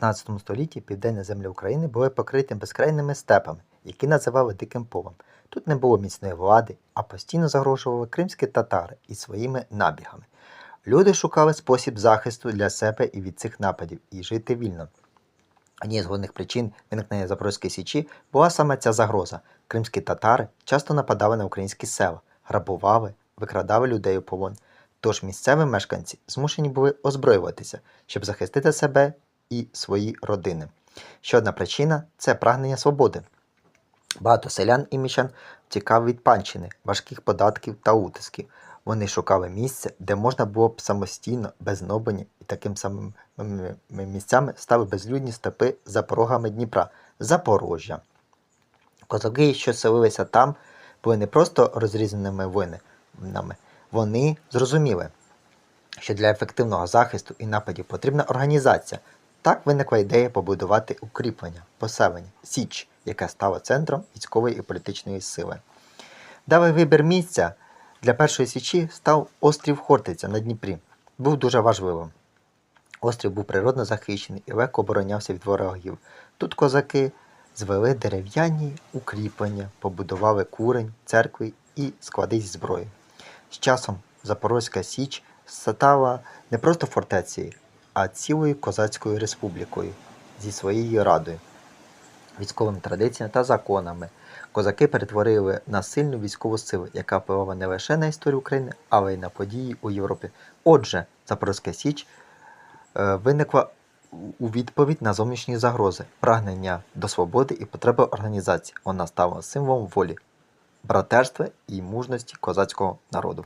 16 столітті південні землі України були покриті безкрайними степами, які називали Диким полем. Тут не було міцної влади, а постійно загрожували кримські татари із своїми набігами. Люди шукали спосіб захисту для себе і від цих нападів і жити вільно. Однією з головних причин виникнення Запорозької січі була саме ця загроза. Кримські татари часто нападали на українські села, грабували, викрадали людей у полон. Тож місцеві мешканці змушені були озброюватися, щоб захистити себе і свої родини. Ще одна причина це прагнення свободи. Багато селян і міщан втікав від панщини, важких податків та утисків. Вони шукали місце, де можна було б самостійно, без нобані, і таким самим місцями стали безлюдні степи за порогами Дніпра, Запорожжя. Козаки, що селилися там, були не просто розрізненими воїнами, вони зрозуміли, що для ефективного захисту і нападів потрібна організація. Так виникла ідея побудувати укріплення, поселення, Січ, яке стало центром військової і політичної сили. Дали вибір місця для першої січі став острів Хортиця на Дніпрі. Був дуже важливим. Острів був природно захищений і легко оборонявся від ворогів. Тут козаки звели дерев'яні укріплення, побудували курень, церкви і склади зі зброї. З часом Запорозька Січ стала не просто фортецею, а цілою козацькою республікою зі своєю радою, військовими традиціями та законами. Козаки перетворили на сильну військову силу, яка впливала не лише на історію України, але й на події у Європі. Отже, Запорозька Січ е, виникла у відповідь на зовнішні загрози, прагнення до свободи і потреби організації. Вона стала символом волі, братерства і мужності козацького народу.